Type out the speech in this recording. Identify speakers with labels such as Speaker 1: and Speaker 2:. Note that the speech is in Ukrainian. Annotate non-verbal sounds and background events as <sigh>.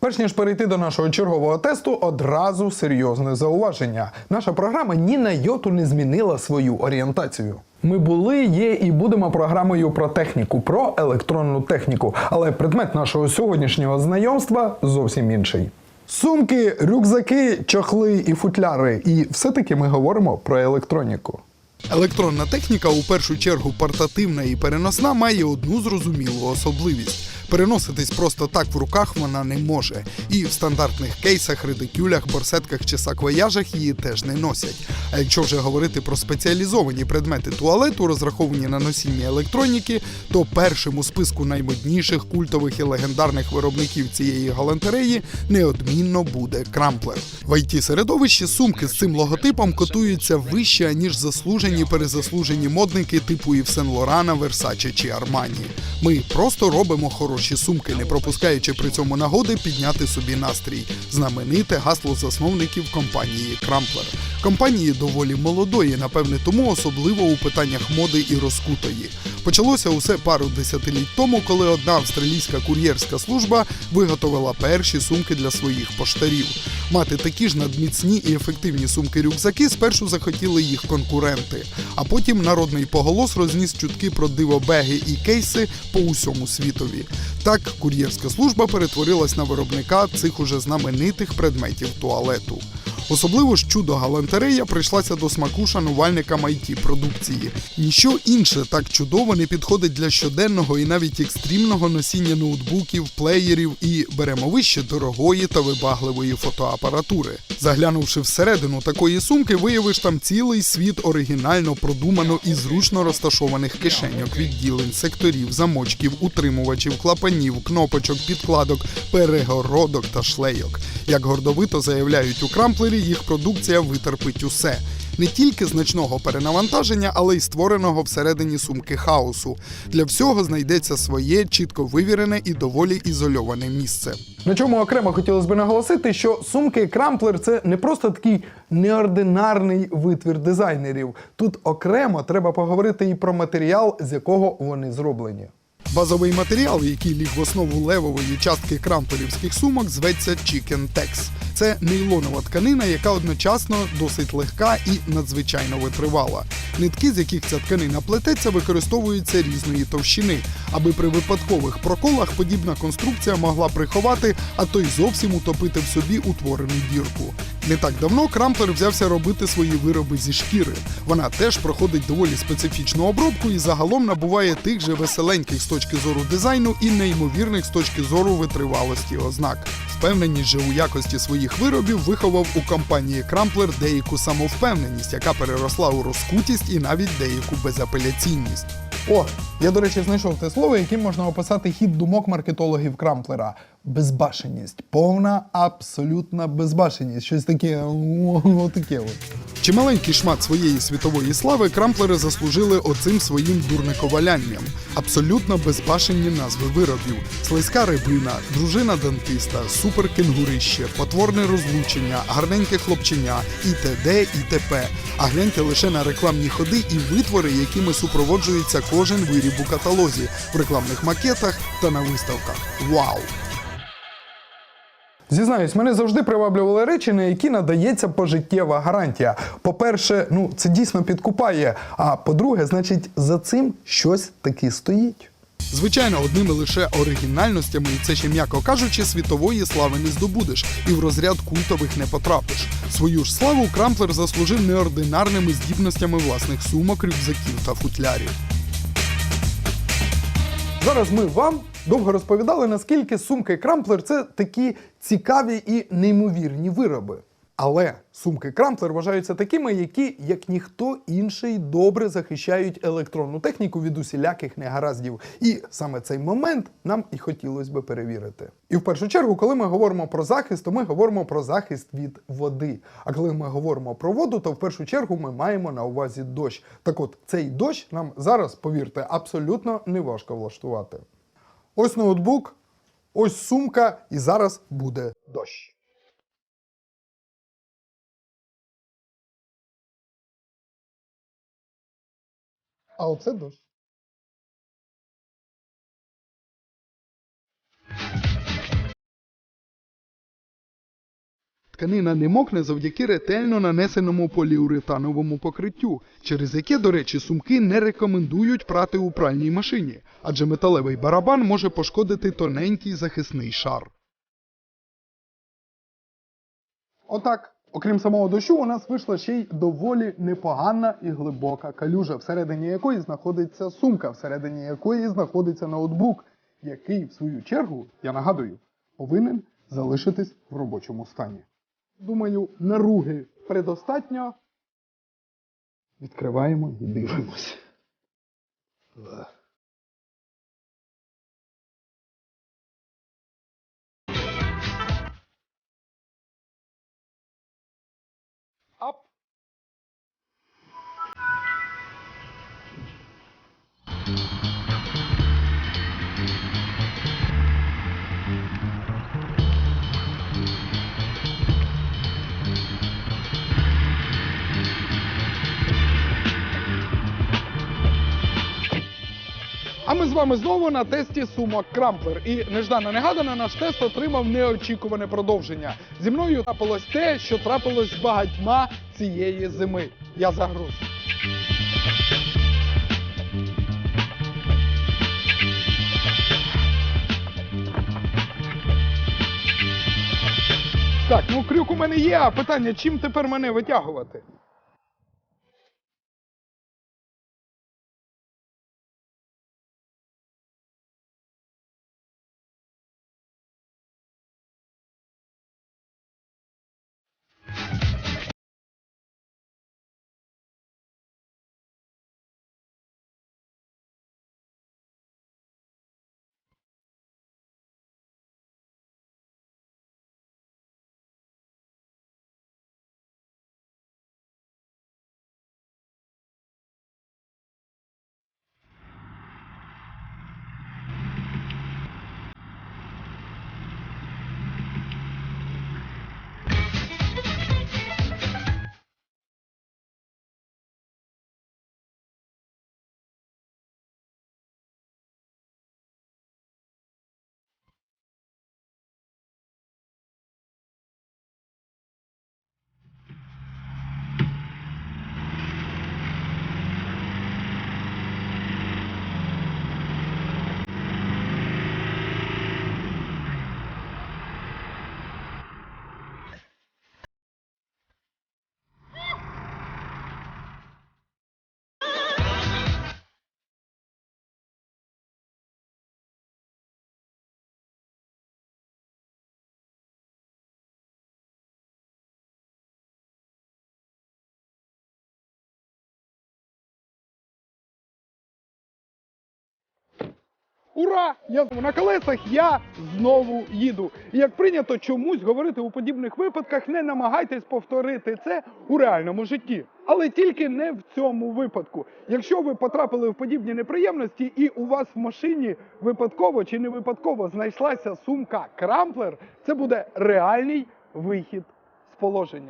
Speaker 1: Перш ніж перейти до нашого чергового тесту, одразу серйозне зауваження. Наша програма ні на йоту не змінила свою орієнтацію. Ми були, є і будемо програмою про техніку, про електронну техніку. Але предмет нашого сьогоднішнього знайомства зовсім інший. Сумки, рюкзаки, чохли і футляри. І все-таки ми говоримо про електроніку. Електронна техніка, у першу чергу портативна і переносна, має одну зрозумілу особливість. Переноситись просто так в руках вона не може. І в стандартних кейсах, редикюлях, борсетках чи саквояжах її теж не носять. А якщо вже говорити про спеціалізовані предмети туалету, розраховані на носіння електроніки, то першим у списку наймодніших культових і легендарних виробників цієї галантереї неодмінно буде крамплер. В it середовищі сумки з цим логотипом котуються вище, ніж заслужені перезаслужені модники типу Ів Сен Лорана, Версаче чи Армані. Ми просто робимо хороші сумки, не пропускаючи при цьому нагоди підняти собі настрій. Знамените гасло засновників компанії Крамплер. Компанії доволі молодої, напевне, тому особливо у питаннях моди і розкутої. Почалося усе пару десятиліть тому, коли одна австралійська кур'єрська служба виготовила перші сумки для своїх поштарів. Мати такі ж надміцні і ефективні сумки-рюкзаки спершу захотіли їх конкуренти, а потім народний поголос розніс чутки про дивобеги і кейси по усьому світові. Так, кур'єрська служба перетворилась на виробника цих уже знаменитих предметів туалету. Особливо ж чудо галантерея прийшлася до смаку шанувальникам it продукції. Ніщо інше так чудово не підходить для щоденного і навіть екстремного носіння ноутбуків, плеєрів і беремо вище дорогої та вибагливої фотоапаратури. Заглянувши всередину такої сумки, виявиш там цілий світ оригінально продумано і зручно розташованих кишеньок, відділень, секторів, замочків, утримувачів, клапанів, кнопочок, підкладок, перегородок та шлейок. Як гордовито заявляють у крамплері, їх продукція витерпить усе. Не тільки значного перенавантаження, але й створеного всередині сумки хаосу. Для всього знайдеться своє чітко вивірене і доволі ізольоване місце. На чому окремо хотілося б наголосити, що сумки Крамплер це не просто такий неординарний витвір дизайнерів. Тут окремо треба поговорити і про матеріал, з якого вони зроблені. Базовий матеріал, який ліг в основу левової частки крамплерівських сумок, зветься Chicken Tex. Це нейлонова тканина, яка одночасно досить легка і надзвичайно витривала. Нитки, з яких ця тканина плететься, використовуються різної товщини, аби при випадкових проколах подібна конструкція могла приховати, а то й зовсім утопити в собі утворену дірку. Не так давно Крамплер взявся робити свої вироби зі шкіри. Вона теж проходить доволі специфічну обробку і загалом набуває тих же веселеньких з точки зору дизайну і неймовірних з точки зору витривалості ознак. Впевненість же у якості своїх виробів виховав у компанії Крамплер деяку самовпевненість, яка переросла у розкутість і навіть деяку безапеляційність. О, я, до речі, знайшов те слово, яким можна описати хід думок маркетологів Крамплера. Безбашеність. Повна, абсолютна безбашеність. Щось таке, <laughs> о, таке от. Шмат своєї світової слави крамплери заслужили оцим своїм дурниковалянням. Абсолютно безбашенні назви виробів: слизька рибина, дружина дантиста, суперкенгурище, потворне розлучення, гарненьке хлопченя, і т.д. і т.п. А гляньте лише на рекламні ходи і витвори, якими супроводжується кожен виріб у каталозі, в рекламних макетах та на виставках. Вау! Зізнаюсь, мене завжди приваблювали речі, на які надається пожиттєва гарантія. По-перше, ну це дійсно підкупає. А по-друге, значить, за цим щось таки стоїть. Звичайно, одними лише оригінальностями, і це ще м'яко кажучи, світової слави не здобудеш і в розряд культових не потрапиш. Свою ж славу Крамплер заслужив неординарними здібностями власних сумок, рюкзаків та футлярів. Зараз ми вам довго розповідали, наскільки сумки Крамплер це такі цікаві і неймовірні вироби. Але сумки Крамплер вважаються такими, які, як ніхто інший, добре захищають електронну техніку від усіляких негараздів. І саме цей момент нам і хотілося би перевірити. І в першу чергу, коли ми говоримо про захист, то ми говоримо про захист від води. А коли ми говоримо про воду, то в першу чергу ми маємо на увазі дощ. Так от цей дощ нам зараз, повірте, абсолютно не важко влаштувати. Ось ноутбук, ось сумка, і зараз буде дощ. А оце дощ. тканина не мокне завдяки ретельно нанесеному поліуретановому покриттю, через яке, до речі, сумки не рекомендують прати у пральній машині, адже металевий барабан може пошкодити тоненький захисний шар. Отак, окрім самого дощу, у нас вийшла ще й доволі непогана і глибока калюжа, всередині якої знаходиться сумка, всередині якої знаходиться ноутбук, який, в свою чергу, я нагадую, повинен залишитись в робочому стані. Думаю, наруги предостатньо. Відкриваємо і дивимося. up А ми з вами знову на тесті сумок Крамплер. І неждано негадано наш тест отримав неочікуване продовження. Зі мною трапилось те, що трапилось з багатьма цієї зими. Я загруз. Так, ну крюк у мене є, а питання, чим тепер мене витягувати? Ура! Я на колесах, я знову їду. І як прийнято чомусь говорити у подібних випадках, не намагайтесь повторити це у реальному житті. Але тільки не в цьому випадку. Якщо ви потрапили в подібні неприємності і у вас в машині випадково чи не випадково знайшлася сумка Крамплер, це буде реальний вихід з положення.